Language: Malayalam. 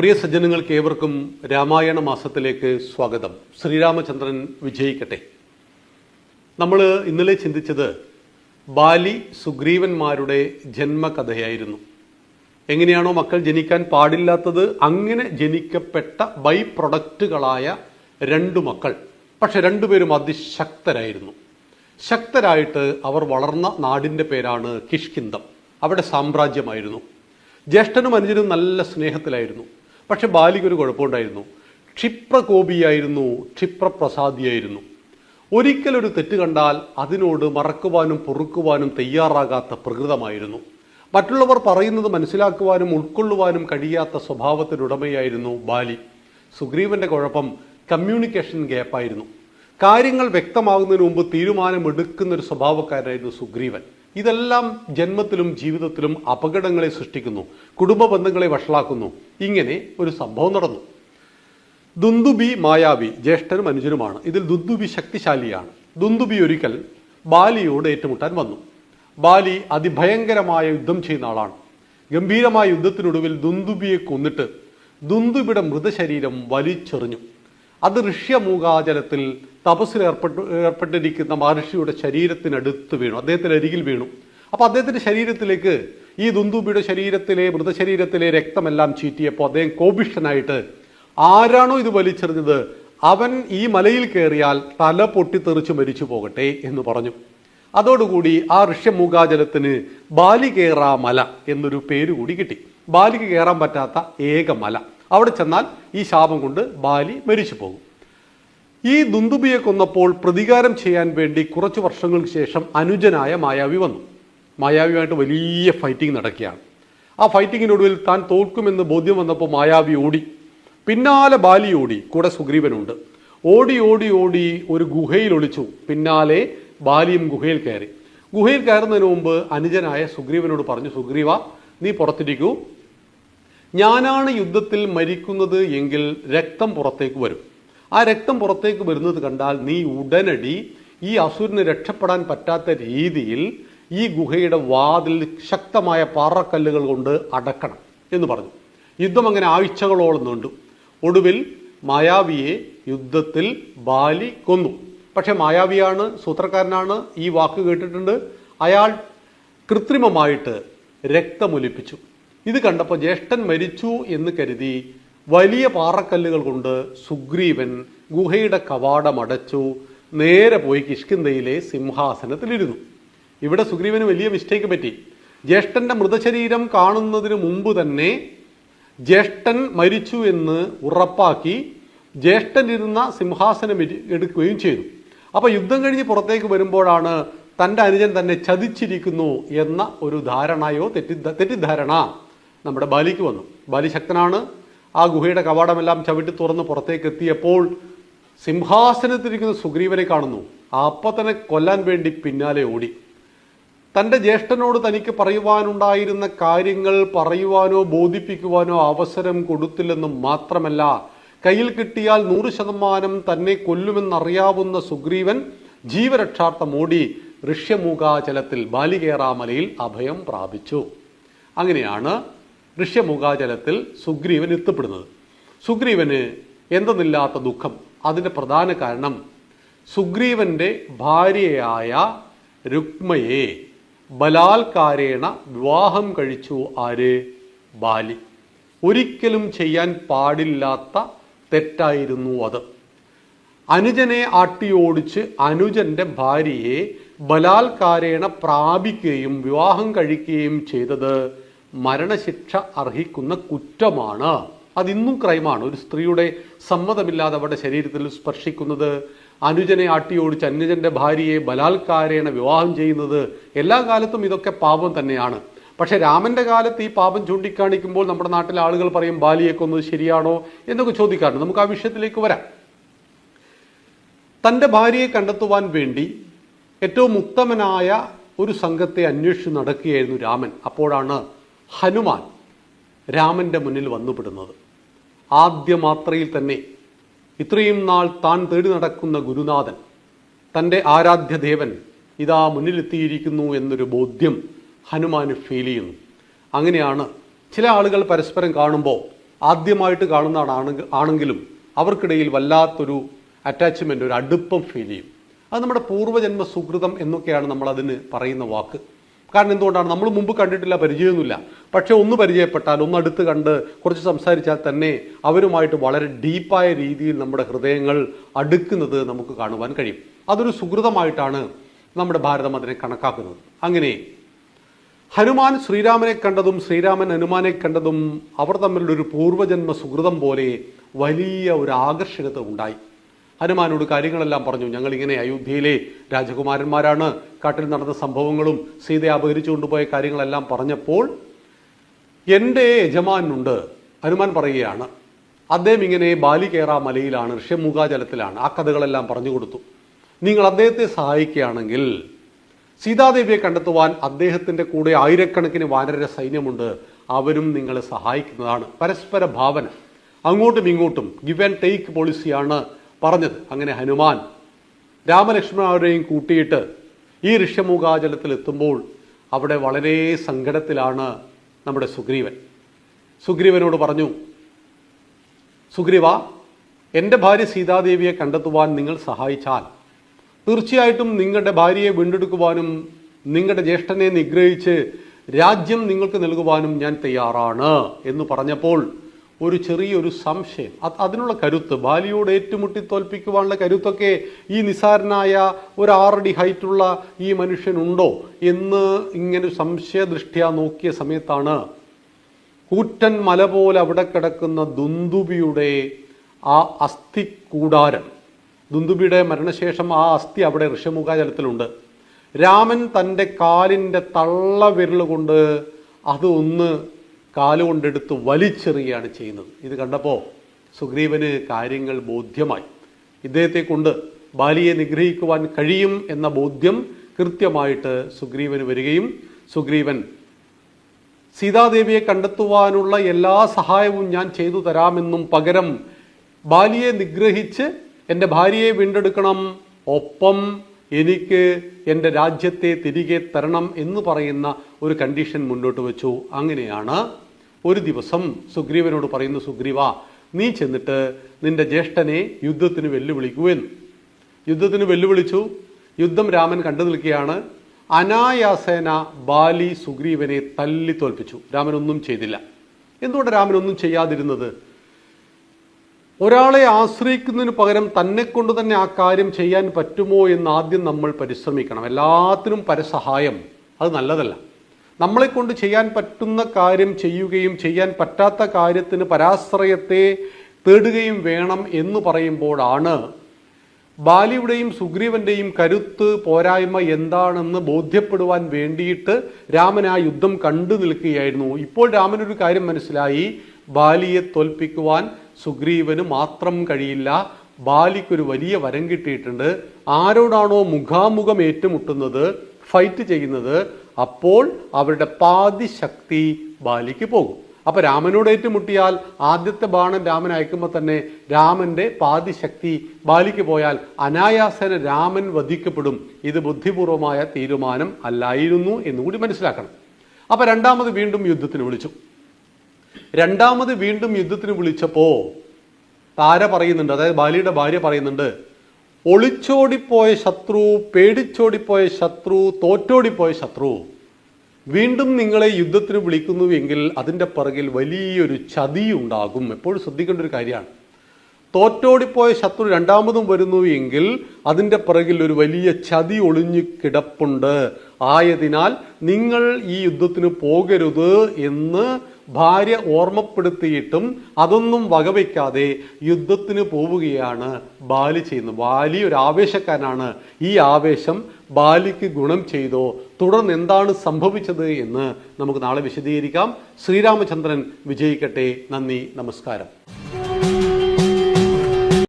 പ്രിയ സജ്ജനങ്ങൾക്ക് ഏവർക്കും രാമായണ മാസത്തിലേക്ക് സ്വാഗതം. ശ്രീരാമചന്ദ്രൻ വിജയിക്കട്ടെ. നമ്മൾ ഇന്നലെ ചിന്തിച്ചത് ബാലി സുഗ്രീവന്മാരുടെ ജന്മകഥയായിരുന്നു. എങ്ങനെയാണോ മക്കൾ ജനിക്കാൻ പാടില്ലാത്തത് അങ്ങനെ ജനിക്കപ്പെട്ട ബൈ പ്രൊഡക്റ്റുകളായ രണ്ടു മക്കൾ. പക്ഷെ രണ്ടുപേരും അതിശക്തരായിരുന്നു. ശക്തരായിട്ട് അവർ വളർന്ന നാടിന്റെ പേരാണ് കിഷ്കിന്തം അവിടെ സാമ്രാജ്യമായിരുന്നു. ജ്യേഷ്ഠനും അനുജനും നല്ല സ്നേഹത്തിലായിരുന്നു. പക്ഷെ ബാലിക്കൊരു കുഴപ്പമുണ്ടായിരുന്നു. ക്ഷിപ്രകോപിയായിരുന്നു ക്ഷിപ്രപ്രസാദിയായിരുന്നു. ഒരിക്കലൊരു തെറ്റ് കണ്ടാൽ അതിനോട് മറക്കുവാനും പൊറുക്കുവാനും തയ്യാറാകാത്ത പ്രകൃതമായിരുന്നു. മറ്റുള്ളവർ പറയുന്നത് മനസ്സിലാക്കുവാനും ഉൾക്കൊള്ളുവാനും കഴിയാത്ത സ്വഭാവത്തിനുടമയായിരുന്നു ബാലി. സുഗ്രീവന്റെ കുഴപ്പം കമ്മ്യൂണിക്കേഷൻ ഗ്യാപ്പായിരുന്നു. കാര്യങ്ങൾ വ്യക്തമാകുന്നതിന് മുമ്പ് തീരുമാനമെടുക്കുന്ന ഒരു സ്വഭാവക്കാരനായിരുന്നു സുഗ്രീവൻ. ഇതെല്ലാം ജന്മത്തിലും ജീവിതത്തിലും അപകടങ്ങളെ സൃഷ്ടിക്കുന്നു. കുടുംബ ബന്ധങ്ങളെ വഷളാക്കുന്നു. ഇങ്ങനെ ഒരു സംഭവം നടന്നു. ദുന്ദുബി മായാവി ജ്യേഷ്ഠനും അനുജനുമാണ്. ഇതിൽ ദുന്ദുബി ശക്തിശാലിയാണ്. ദുന്ദുബി ഒരിക്കൽ ബാലിയോട് ഏറ്റുമുട്ടാൻ വന്നു. ബാലി അതിഭയങ്കരമായ യുദ്ധം ചെയ്യുന്ന ആളാണ്. ഗംഭീരമായ യുദ്ധത്തിനൊടുവിൽ ദുന്ദുബിയെ കൊന്നിട്ട് ദുന്ദുബിയുടെ മൃതശരീരം വലിച്ചെറിഞ്ഞു. അത് ഋഷ്യമൂകാചലത്തിൽ തപസ്സിൽ ഏർപ്പെട്ടു ഏർപ്പെട്ടിരിക്കുന്ന മഹർഷിയുടെ ശരീരത്തിനടുത്ത് വീണു. അദ്ദേഹത്തിന് അരികിൽ വീണു. അപ്പോൾ അദ്ദേഹത്തിന്റെ ശരീരത്തിലേക്ക് ഈ ദുന്ദുബിയുടെ ശരീരത്തിലെ മൃതശരീരത്തിലെ രക്തമെല്ലാം ചീറ്റിയപ്പോൾ അദ്ദേഹം കോപിഷ്ഠനായിട്ട് ആരാണോ ഇത് വലിച്ചെറിഞ്ഞത്? അവൻ ഈ മലയിൽ കയറിയാൽ തല പൊട്ടിത്തെറിച്ച് മരിച്ചു പോകട്ടെ എന്ന് പറഞ്ഞു. അതോടുകൂടി ആ ഋഷ്യമൂകാചലത്തിന് ബാലികേറാ മല എന്നൊരു പേര് കൂടി കിട്ടി. ബാലിക്ക് കയറാൻ പറ്റാത്ത ഏക മല. അവിടെ ചെന്നാൽ ഈ ശാപം കൊണ്ട് ബാലി മരിച്ചു പോകും. ഈ ദുന്ദുബിയെ കൊന്നപ്പോൾ പ്രതികാരം ചെയ്യാൻ വേണ്ടി കുറച്ച് വർഷങ്ങൾക്ക് ശേഷം അനുജനായ മായാവി വന്നു. മായാവിയുമായിട്ട് വലിയ ഫൈറ്റിംഗ് നടക്കുകയാണ്. ആ ഫൈറ്റിങ്ങിനൊടുവിൽ താൻ തോൽക്കുമെന്ന് ബോധ്യം വന്നപ്പോൾ മായാവി ഓടി. പിന്നാലെ ബാലി ഓടി കൂടെ സുഗ്രീവനുണ്ട്. ഓടി ഓടി ഓടി ഒരു ഗുഹയിൽ ഒളിച്ചു. പിന്നാലെ ബാലിയും ഗുഹയിൽ കയറി. ഗുഹയിൽ കയറുന്നതിന് മുമ്പ് അനുജനായ സുഗ്രീവനോട് പറഞ്ഞു സുഗ്രീവ നീ പുറത്തിരിക്കൂ. ഞാനാണ് യുദ്ധത്തിൽ മരിക്കുന്നത് എങ്കിൽ രക്തം പുറത്തേക്ക് വരും. ആ രക്തം പുറത്തേക്ക് വരുന്നത് കണ്ടാൽ നീ ഉടനടി ഈ അസുരന് രക്ഷപ്പെടാൻ പറ്റാത്ത രീതിയിൽ ഈ ഗുഹയുടെ വാതിൽ ശക്തമായ പാറക്കല്ലുകൾ കൊണ്ട് അടക്കണം എന്ന് പറഞ്ഞു. യുദ്ധം അങ്ങനെ ആഴ്ചകളോളം നീണ്ടു. ഒടുവിൽ മായാവിയെ യുദ്ധത്തിൽ ബാലി കൊന്നു. പക്ഷെ മായാവിയാണ് സൂത്രക്കാരനാണ് ഈ വാക്ക് കേട്ടിട്ടുണ്ട്. അയാൾ കൃത്രിമമായിട്ട് രക്തമൊലിപ്പിച്ചു. ഇത് കണ്ടപ്പോൾ ജ്യേഷ്ഠൻ മരിച്ചു എന്ന് കരുതി വലിയ പാറക്കല്ലുകൾ കൊണ്ട് സുഗ്രീവൻ ഗുഹയുടെ കവാടം അടച്ചു നേരെ പോയി കിഷ്കിന്തയിലെ സിംഹാസനത്തിലിരുന്നു. ഇവിടെ സുഗ്രീവന് വലിയ മിസ്റ്റേക്ക് പറ്റി. ജ്യേഷ്ഠന്റെ മൃതശരീരം കാണുന്നതിന് മുമ്പ് തന്നെ ജ്യേഷ്ഠൻ മരിച്ചു എന്ന് ഉറപ്പാക്കി ജ്യേഷ്ഠൻ ഇരുന്ന സിംഹാസനം എടുക്കുകയും ചെയ്തു. അപ്പൊ യുദ്ധം കഴിഞ്ഞ് പുറത്തേക്ക് വരുമ്പോഴാണ് തന്റെ അനുജൻ തന്നെ ചതിച്ചിരിക്കുന്നു എന്ന ഒരു ധാരണയോ തെറ്റിദ്ധ തെറ്റിദ്ധാരണ നമ്മുടെ ബാലിക്ക് വന്നു. ബാലി ശക്തനാണ് ആ ഗുഹയുടെ കവാടമെല്ലാം ചവിട്ടി തുറന്ന് പുറത്തേക്ക് എത്തിയപ്പോൾ സിംഹാസനത്തിരിക്കുന്ന സുഗ്രീവനെ കാണുന്നു. അപ്പൊ തന്നെ കൊല്ലാൻ വേണ്ടി പിന്നാലെ ഓടി. തന്റെ ജ്യേഷ്ഠനോട് തനിക്ക് പറയുവാനുണ്ടായിരുന്ന കാര്യങ്ങൾ പറയുവാനോ ബോധിപ്പിക്കുവാനോ അവസരം കൊടുത്തില്ലെന്നും മാത്രമല്ല കയ്യിൽ കിട്ടിയാൽ നൂറ് ശതമാനം തന്നെ കൊല്ലുമെന്നറിയാവുന്ന സുഗ്രീവൻ ജീവരക്ഷാർത്ഥം ഓടി ഋഷ്യമൂകാചലത്തിൽ ബാലികേറാമലയിൽ അഭയം പ്രാപിച്ചു. അങ്ങനെയാണ് ഋഷ്യമുഖാചലത്തിൽ സുഗ്രീവൻ എത്തപ്പെടുന്നത്. സുഗ്രീവന് എന്തെന്നില്ലാത്ത ദുഃഖം. അതിന്റെ പ്രധാന കാരണം സുഗ്രീവന്റെ ഭാര്യയായ രുക്മയെ ബലാത്കാരേണ വിവാഹം കഴിച്ചു ആര്? ബാലി. ഒരിക്കലും ചെയ്യാൻ പാടില്ലാത്ത തെറ്റായിരുന്നു അത്. അനുജനെ ആട്ടിയോടിച്ച് അനുജന്റെ ഭാര്യയെ ബലാത്കാരേണ പ്രാപിക്കുകയും വിവാഹം കഴിക്കുകയും ചെയ്തത് മരണശിക്ഷ അർഹിക്കുന്ന കുറ്റമാണ്. അതിന്നും ക്രൈമാണ്. ഒരു സ്ത്രീയുടെ സമ്മതമില്ലാതെ അവരുടെ ശരീരത്തിൽ സ്പർശിക്കുന്നത് അനുജനെ ആട്ടിയോടിച്ച് അനുജന്റെ ഭാര്യയെ ബലാത്കാരേണ വിവാഹം ചെയ്യുന്നത് എല്ലാ കാലത്തും ഇതൊക്കെ പാപം തന്നെയാണ്. പക്ഷെ രാമന്റെ കാലത്ത് ഈ പാപം ചൂണ്ടിക്കാണിക്കുമ്പോൾ നമ്മുടെ നാട്ടിലെ ആളുകൾ പറയും ബാലിയെ കൊന്നത് ശരിയാണോ? എന്നൊക്കെ ചോദിക്കാറുണ്ട്. നമുക്ക് ആ വിഷയത്തിലേക്ക് വരാം. തന്റെ ഭാര്യയെ കണ്ടെത്തുവാൻ വേണ്ടി ഏറ്റവും ഉത്തമനായ ഒരു സംഘത്തെ അന്വേഷിച്ച് നടക്കുകയായിരുന്നു രാമൻ. അപ്പോഴാണ് ഹനുമാൻ രാമന്റെ മുന്നിൽ വന്നുപെടുന്നത്. ആദ്യ മാത്രയിൽ തന്നെ ഇത്രയും നാൾ താൻ തേടി നടക്കുന്ന ഗുരുനാഥൻ തന്റെ ആരാധ്യ ദേവൻ ഇതാ മുന്നിലെത്തിയിരിക്കുന്നു എന്നൊരു ബോധ്യം ഹനുമാന് ഫീൽ ചെയ്യുന്നു. അങ്ങനെയാണ് ചില ആളുകൾ പരസ്പരം കാണുമ്പോൾ ആദ്യമായിട്ട് കാണുന്നതാണ് ആണെങ്കിലും അവർക്കിടയിൽ വല്ലാത്തൊരു അറ്റാച്ച്മെന്റ് ഒരു അടുപ്പം ഫീൽ ചെയ്യും. അത് നമ്മുടെ പൂർവജന്മ സുഹൃതം എന്നൊക്കെയാണ് നമ്മൾ അതിന് പറയുന്ന വാക്ക്. കാരണം എന്തുകൊണ്ടാണ്? നമ്മൾ മുമ്പ് കണ്ടിട്ടില്ല പരിചയമൊന്നുമില്ല. പക്ഷെ ഒന്ന് പരിചയപ്പെട്ടാൽ ഒന്ന് അടുത്ത് കണ്ട് കുറച്ച് സംസാരിച്ചാൽ തന്നെ അവരുമായിട്ട് വളരെ ഡീപ്പായ രീതിയിൽ നമ്മുടെ ഹൃദയങ്ങൾ അടുക്കുന്നത് നമുക്ക് കാണുവാൻ കഴിയും. അതൊരു സുഹൃതമായിട്ടാണ് നമ്മുടെ ഭാരതം അതിനെ കണക്കാക്കുന്നത്. അങ്ങനെ ഹനുമാൻ ശ്രീരാമനെ കണ്ടതും ശ്രീരാമൻ ഹനുമാനെ കണ്ടതും അവർ തമ്മിലുള്ള ഒരു പൂർവജന്മ സുഹൃതം പോലെ വലിയ ഒരു ആകർഷകത ഉണ്ടായി. ഹനുമാനോട് കാര്യങ്ങളെല്ലാം പറഞ്ഞു. ഞങ്ങൾ ഇങ്ങനെ അയോധ്യയിലെ രാജകുമാരന്മാരാണ്. കാട്ടിൽ നടന്ന സംഭവങ്ങളും സീതയെ അപഹരിച്ചു കൊണ്ടുപോയ കാര്യങ്ങളെല്ലാം പറഞ്ഞപ്പോൾ എന്റെ യജമാനുണ്ട്. ഹനുമാൻ പറയുകയാണ് അദ്ദേഹം ഇങ്ങനെ ബാലികേറ മലയിലാണ് ഋഷ്യമുഖാജലത്തിലാണ് ആ കഥകളെല്ലാം പറഞ്ഞു കൊടുത്തു. നിങ്ങൾ അദ്ദേഹത്തെ സഹായിക്കുകയാണെങ്കിൽ സീതാദേവിയെ കണ്ടെത്തുവാൻ അദ്ദേഹത്തിന്റെ കൂടെ ആയിരക്കണക്കിന് വാനര സൈന്യമുണ്ട്. അവരും നിങ്ങളെ സഹായിക്കുന്നതാണ്. പരസ്പര ഭാവന. അങ്ങോട്ടും ഇങ്ങോട്ടും ഗിവ് ആൻഡ് ടേക്ക് പോളിസിയാണ് പറഞ്ഞത്. അങ്ങനെ ഹനുമാൻ രാമലക്ഷ്മണരെയും കൂട്ടിയിട്ട് ഈ ഋഷ്യമൂകാചലത്തിൽ എത്തുമ്പോൾ അവിടെ വളരെ സങ്കടത്തിലാണ് നമ്മുടെ സുഗ്രീവൻ. സുഗ്രീവനോട് പറഞ്ഞു സുഗ്രീവ എന്റെ ഭാര്യ സീതാദേവിയെ കണ്ടെത്തുവാൻ നിങ്ങൾ സഹായിച്ചാൽ തീർച്ചയായിട്ടും നിങ്ങളുടെ ഭാര്യയെ വീണ്ടെടുക്കുവാനും നിങ്ങളുടെ ജ്യേഷ്ഠനെ നിഗ്രഹിച്ച് രാജ്യം നിങ്ങൾക്ക് നൽകുവാനും ഞാൻ തയ്യാറാണ് എന്ന് പറഞ്ഞപ്പോൾ ഒരു ചെറിയൊരു സംശയം. അതിനുള്ള കരുത്ത് ബാലിയോട് ഏറ്റുമുട്ടി തോൽപ്പിക്കുവാനുള്ള കരുത്തൊക്കെ ഈ നിസാരനായ ഒരു ആറടി ഹൈറ്റുള്ള ഈ മനുഷ്യനുണ്ടോ എന്ന് ഇങ്ങനെ സംശയദൃഷ്ട്യാ നോക്കിയ സമയത്താണ് കൂറ്റൻ മല പോലെ അവിടെ കിടക്കുന്ന ദുന്ദുബിയുടെ ആ അസ്ഥി കൂടാരം ദുന്ദുബിയുടെ മരണശേഷം ആ അസ്ഥി അവിടെ ഋഷമുഖാചലത്തിലുണ്ട്. രാമൻ തന്റെ കാലിന്റെ തള്ള വിരൽ കൊണ്ട് കാലുകൊണ്ടെടുത്ത് വലിച്ചെറിയുകയാണ് ചെയ്യുന്നത്. ഇത് കണ്ടപ്പോൾ സുഗ്രീവന് കാര്യങ്ങൾ ബോധ്യമായി. ഇദ്ദേഹത്തെ കൊണ്ട് ബാലിയെ നിഗ്രഹിക്കുവാൻ കഴിയും എന്ന ബോധ്യം കൃത്യമായിട്ട് സുഗ്രീവന് വരികയും സുഗ്രീവൻ സീതാദേവിയെ കണ്ടെത്തുവാനുള്ള എല്ലാ സഹായവും ഞാൻ ചെയ്തു തരാമെന്നും പകരം ബാലിയെ നിഗ്രഹിച്ച് എന്റെ ഭാര്യയെ വീണ്ടെടുക്കണം ഒപ്പം എനിക്ക് എന്റെ രാജ്യത്തെ തിരികെ തരണം എന്ന് പറയുന്ന ഒരു കണ്ടീഷൻ മുന്നോട്ട് വെച്ചു. അങ്ങനെയാണ് ഒരു ദിവസം സുഗ്രീവനോട് പറയുന്ന സുഗ്രീവ നീ ചെന്നിട്ട് നിന്റെ ജ്യേഷ്ഠനെ യുദ്ധത്തിന് വെല്ലുവിളിക്കൂ എന്ന്. യുദ്ധത്തിന് വെല്ലുവിളിച്ചു. യുദ്ധം രാമൻ കണ്ടു നിൽക്കുകയാണ്. അനായാസേന ബാലി സുഗ്രീവനെ തല്ലി തോൽപ്പിച്ചു. രാമനൊന്നും ചെയ്തില്ല. എന്തുകൊണ്ട് രാമനൊന്നും ചെയ്യാതിരുന്നത്? ഒരാളെ ആശ്രയിക്കുന്നതിന് പകരം തന്നെ കൊണ്ട് തന്നെ ആ കാര്യം ചെയ്യാൻ പറ്റുമോ എന്ന് ആദ്യം നമ്മൾ പരിശ്രമിക്കണം. എല്ലാത്തിനും പരസഹായം അത് നല്ലതല്ല. നമ്മളെ കൊണ്ട് ചെയ്യാൻ പറ്റുന്ന കാര്യം ചെയ്യുകയും ചെയ്യാൻ പറ്റാത്ത കാര്യത്തിന് പരാശ്രയത്തെ തേടുകയും വേണം എന്ന് പറയുമ്പോഴാണ് ബാലിയുടെയും സുഗ്രീവന്റെയും കരുത്ത് പോരായ്മ എന്താണെന്ന് ബോധ്യപ്പെടുവാൻ വേണ്ടിയിട്ട് രാമൻ ആ യുദ്ധം കണ്ടു നിൽക്കുകയായിരുന്നു. ഇപ്പോൾ രാമനൊരു കാര്യം മനസ്സിലായി. ബാലിയെ തോൽപ്പിക്കുവാൻ സുഗ്രീവന് മാത്രം കഴിയില്ല. ബാലിക്കൊരു വലിയ വരം കിട്ടിയിട്ടുണ്ട്. ആരോടാണോ മുഖാമുഖം ഏറ്റുമുട്ടുന്നത് ഫൈറ്റ് ചെയ്യുന്നത് അപ്പോൾ അവരുടെ പാതി ശക്തി ബാലിക്ക് പോകും. അപ്പൊ രാമനോട് ഏറ്റുമുട്ടിയാൽ ആദ്യത്തെ ബാണൻ രാമൻ അയക്കുമ്പോൾ തന്നെ രാമന്റെ പാതി ശക്തി ബാലിക്ക് പോയാൽ അനായാസന രാമൻ വധിക്കപ്പെടും. ഇത് ബുദ്ധിപൂർവമായ തീരുമാനം അല്ലായിരുന്നു എന്നുകൂടി മനസ്സിലാക്കണം. അപ്പൊ രണ്ടാമത് വീണ്ടും യുദ്ധത്തിന് വിളിച്ചു. രണ്ടാമത് വീണ്ടും യുദ്ധത്തിന് വിളിച്ചപ്പോ താര പറയുന്നുണ്ട് അതായത് ബാലിയുടെ ഭാര്യ പറയുന്നുണ്ട് ഒളിച്ചോടിപ്പോയ ശത്രു പേടിച്ചോടിപ്പോയ ശത്രു തോറ്റോടിപ്പോയ ശത്രു. വീണ്ടും നിങ്ങളെ യുദ്ധത്തിന് വിളിക്കുന്നുവെങ്കിൽ അതിന്റെ പിറകിൽ വലിയൊരു ചതി ഉണ്ടാകും എപ്പോഴും ശ്രദ്ധിക്കേണ്ട ഒരു കാര്യമാണ്. തോറ്റോടിപ്പോയ ശത്രു രണ്ടാമതും വരുന്നു എങ്കിൽ അതിന്റെ പിറകിൽ ഒരു വലിയ ചതി ഒളിഞ്ഞു കിടപ്പുണ്ട്. ആയതിനാൽ നിങ്ങൾ ഈ യുദ്ധത്തിന് പോകരുത് എന്ന് ഭാര്യ ഓർമ്മപ്പെടുത്തിയിട്ടും അതൊന്നും വകവയ്ക്കാതെ യുദ്ധത്തിന് പോവുകയാണ് ബാലി ചെയ്യുന്നത്. ബാലി ഒരു ആവേശക്കാരനാണ്. ഈ ആവേശം ബാലിക്ക് ഗുണം ചെയ്തോ തുടർന്ന് എന്താണ് സംഭവിച്ചത് എന്ന് നമുക്ക് നാളെ വിശദീകരിക്കാം. ശ്രീരാമചന്ദ്രൻ വിജയിക്കട്ടെ. നന്ദി നമസ്കാരം.